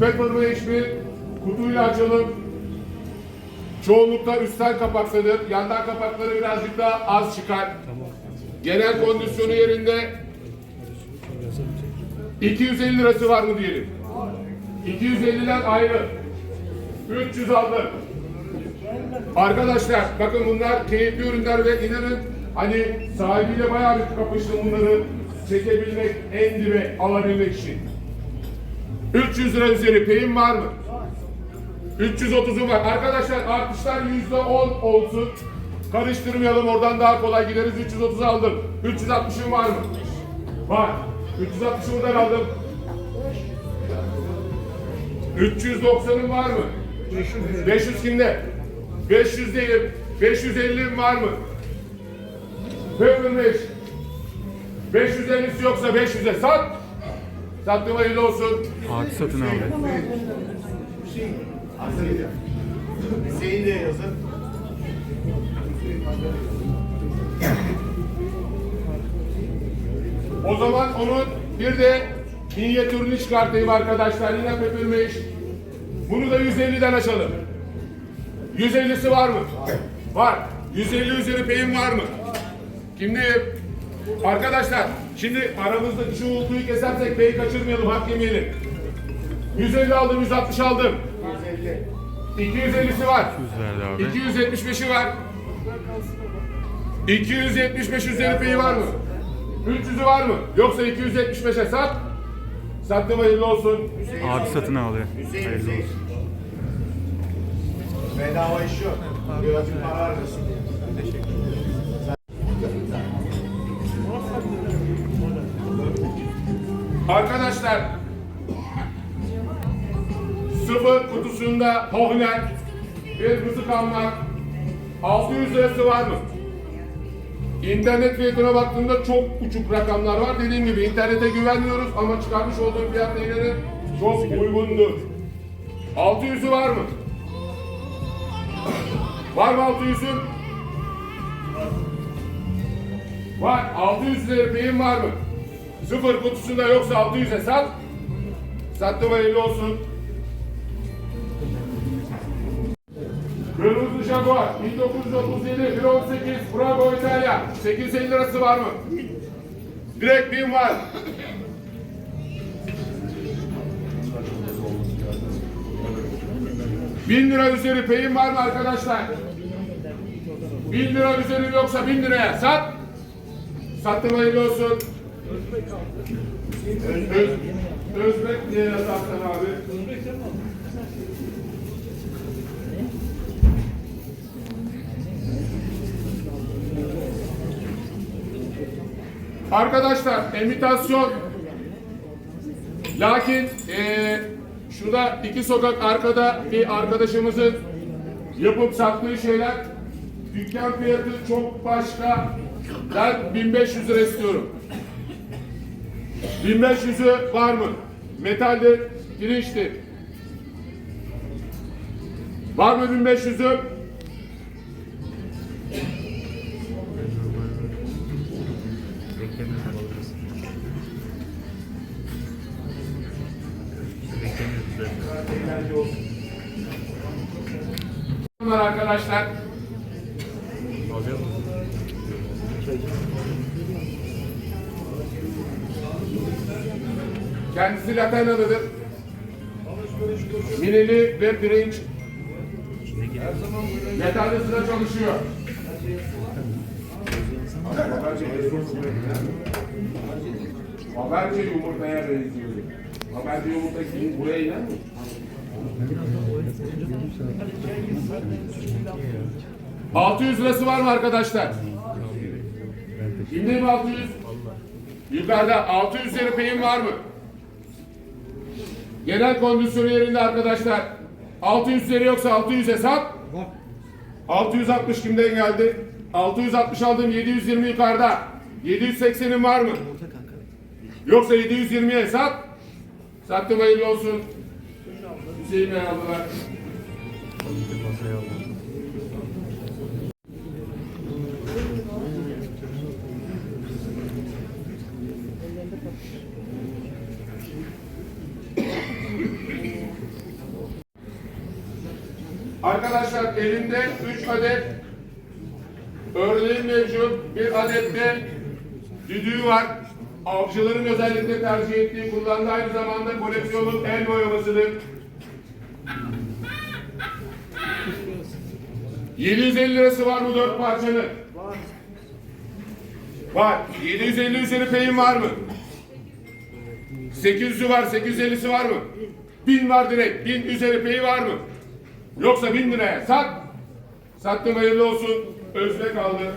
Peppermint bir kutuyla açalım. Çoğunlukla üstten kapaklıdır. Yandan kapakları birazcık daha az çıkar. Genel kondisyonu yerinde 250 lirası var mı diyelim. 250'den ayrı. 300 aldım. Arkadaşlar bakın bunlar keyifli ürünler ve inanın hani sahibiyle bayağı bir kapıştım bunları çekebilmek, en dibe alabilmek için. 300 lira üzeri peyim var mı? 330'u var. Arkadaşlar artışlar %10 olsun. Karıştırmayalım oradan daha kolay gideriz. 330 aldım. 360'ım var mı? Var. 360'ı buradan aldım. 390'ım var mı? 500 kimde? 500 değilim. 550'im var mı? Peppermint. 550'si yoksa 500'e sat. Sattığım hayırlı olsun. Ağaç satın aldı. Hüseyin de yazın. O zaman onun bir de minyatürünü çıkartayım arkadaşlar. Yine Peppermint. Bunu da 150'den açalım. 150'si var mı? Var. 150 üzeri peyim var mı? Şimdi arkadaşlar şimdi aramızdaki şu uğultuyu kesersek peyi kaçırmayalım, hak yemeyelim. 150 aldım, 160 aldım. 250'si var. 100 verdi abi. 275'i var. 275 üzeri peyi var mı? 300'ü var mı? Yoksa 275'e sat. Sattım hayırlı olsun. Ağaç satın alıyor. Hüseyin Hayırlı Hüseyin. olsun. Bedava iş yok. Birazcık para harcasın. Arkadaşlar sıfır kutusunda Hohner bir rızık almak 600 lirası var mı? İnternet fiyatına baktığımda çok uçuk rakamlar var. Dediğim gibi internete güvenmiyoruz ama çıkarmış olduğum fiyat inanın çok uygundur. 600'ü var mı? Var mı 600'ün? Var. 600 lira peyim var mı? Sıfır kutusunda yoksa 600'e sat. Sattım hayırlı olsun. Kırmızı Jaguar 1937 118 Bravo İtalya 850 lirası var mı? Direkt bin var. Bin lira üzeri peyim var mı arkadaşlar? Bin lira üzeri yoksa bin liraya sat. Sattım hayırlı olsun. Öz, Öz, Özbek diye yazarsan abi. Arkadaşlar imitasyon lakin eee şurada iki sokak arkada bir arkadaşımızın yapıp sattığı şeyler dükkan fiyatı çok başka ben 1500 lira istiyorum 1500'ü var mı? Metaldir, pirinçtir. Var mı 1500'ü? Bunlar arkadaşlar. Kendisi Latenalıdır. Minili ve pirinç. Metalde sıra çalışıyor. Haberci yumurtaya benziyor. Haberci yumurta kim? Buraya iner mi? ...600 lirası var mı arkadaşlar? Şimdi mi 600? Yukarıda 600 lira peyim var mı? Genel kondisyonu yerinde arkadaşlar. 600 lira yoksa 600'e sat. 660 kimden geldi? 660 aldım 720 yukarıda. 780'in var mı? Yoksa 720'ye sat. Sattım hayırlı olsun. Hüseyin Bey aldılar. Arkadaşlar elimde 3 adet örneğin mevcut. Bir adet de düdüğü var. Avcıların özellikle tercih ettiği, kullandığı aynı zamanda koleksiyonun el boyamasıdır. 750 lirası var mı dört parçanın? Var. 750 üzeri peyin var mı? 800'ü var, 850'si var mı? 1000 var direkt. 1000 üzeri peyi var mı? Yoksa 1000 liraya sat. Sattım hayırlı olsun. Özde kaldı.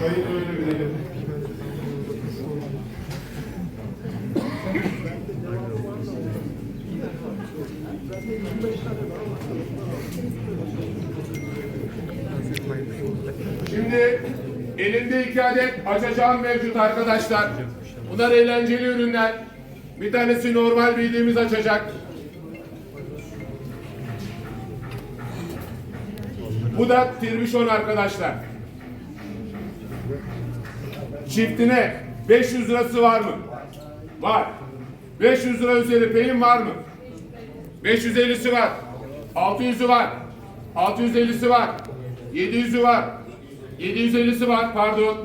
Kayıt öyle bilelim. Şimdi elimde iki adet açacağım mevcut arkadaşlar. Bunlar eğlenceli ürünler. Bir tanesi normal bildiğimiz açacak. Bu da tirbişon arkadaşlar. Çiftine 500 lirası var mı? Var. 500 lira üzeri peyin var mı? 550'si var. 600'ü var. 650'si var. 700'ü var. 750'si var pardon.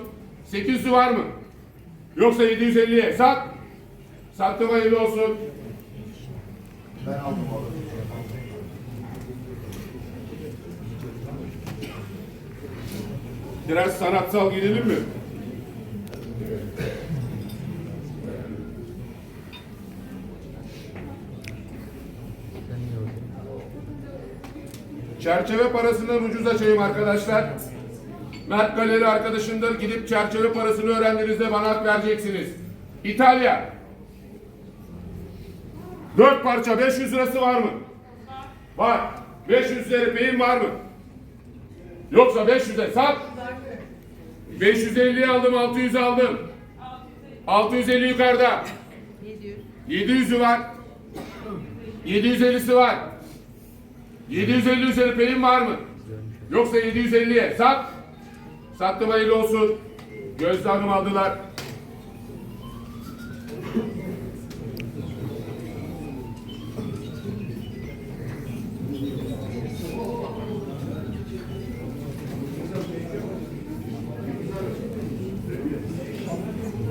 800'ü var mı? Yoksa 750'ye sat. Sattım hayırlı olsun. Ben aldım onu. Biraz sanatsal gidelim mi? Çerçeve parasından ucuz açayım arkadaşlar. Mert Galeri arkadaşımdır. Gidip çerçeve parasını öğrendiğinizde bana hak vereceksiniz. İtalya. Dört parça 500 lirası var mı? Var. 500 lira peyin var mı? Yoksa 500'e sat. 550 aldım, 600 aldım. 650 yukarıda. 700'ü var. 750'si var. 750 üzeri peyin var mı? Yoksa 750'ye sat. Sattım hayırlı olsun. Gözde Hanım aldılar.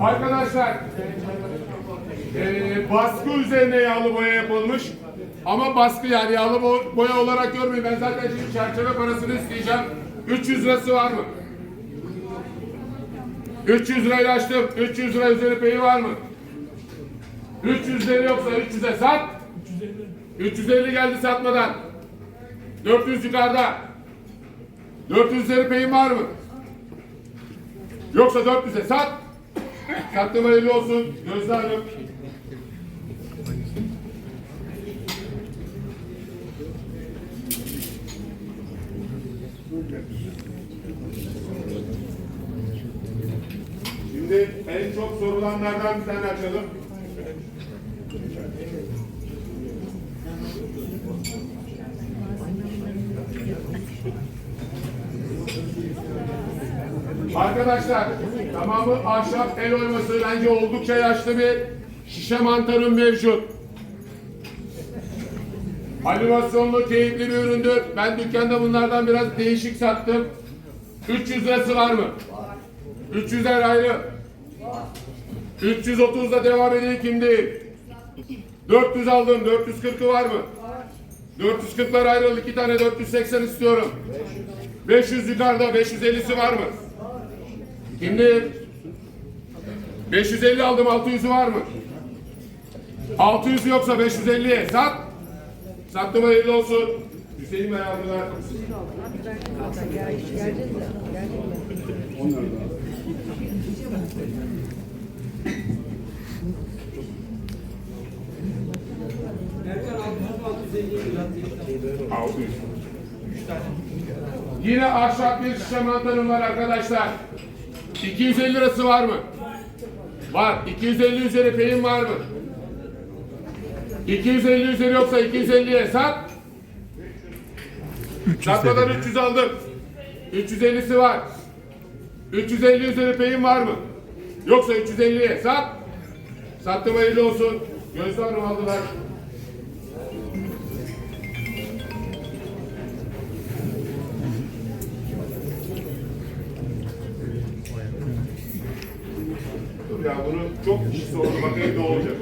Arkadaşlar eee, baskı üzerine yağlı boya yapılmış. Ama baskı yani yağlı bo- boya olarak görmeyin. Ben zaten şimdi çerçeve parasını isteyeceğim. 300 lirası var mı? 300 lirayla açtım. 300 lira üzeri peyi var mı? 300 lira yoksa 300'e sat. 350 geldi satmadan. 400 yukarıda. 400 lira peyin var mı? Yoksa 400'e sat. Sattım hayırlı olsun. Gözde Hanım. Şimdi en çok sorulanlardan bir tane açalım. Arkadaşlar tamamı ahşap el oyması bence oldukça yaşlı bir şişe mantarın mevcut. Animasyonlu keyifli bir üründür. Ben dükkanda bunlardan biraz değişik sattım. 300 lirası var mı? 300'er ayrı. 330'da devam edeyim kim değil? 400 aldım. 440'ı var mı? 440'lar ayrıl. iki tane 480 istiyorum. 500 yukarıda. 550'si var mı? Şimdi 550 aldım 600'ü var mı? 600 yoksa 550'ye sat. Sattım hayırlı olsun. Hüseyin Bey aldılar. Altı. Yine ahşap bir şişe mantarım var arkadaşlar. 250 lirası var mı? Var. 250 üzeri peyin var mı? 250 üzeri yoksa 250'ye sat. Satmadan 300 aldım. 350'si var. 350 üzeri peyin var mı? Yoksa 350'ye sat. Sattım hayırlı olsun. Hanım aldılar. Ya bunu çok kişi sordu bak evde olacak.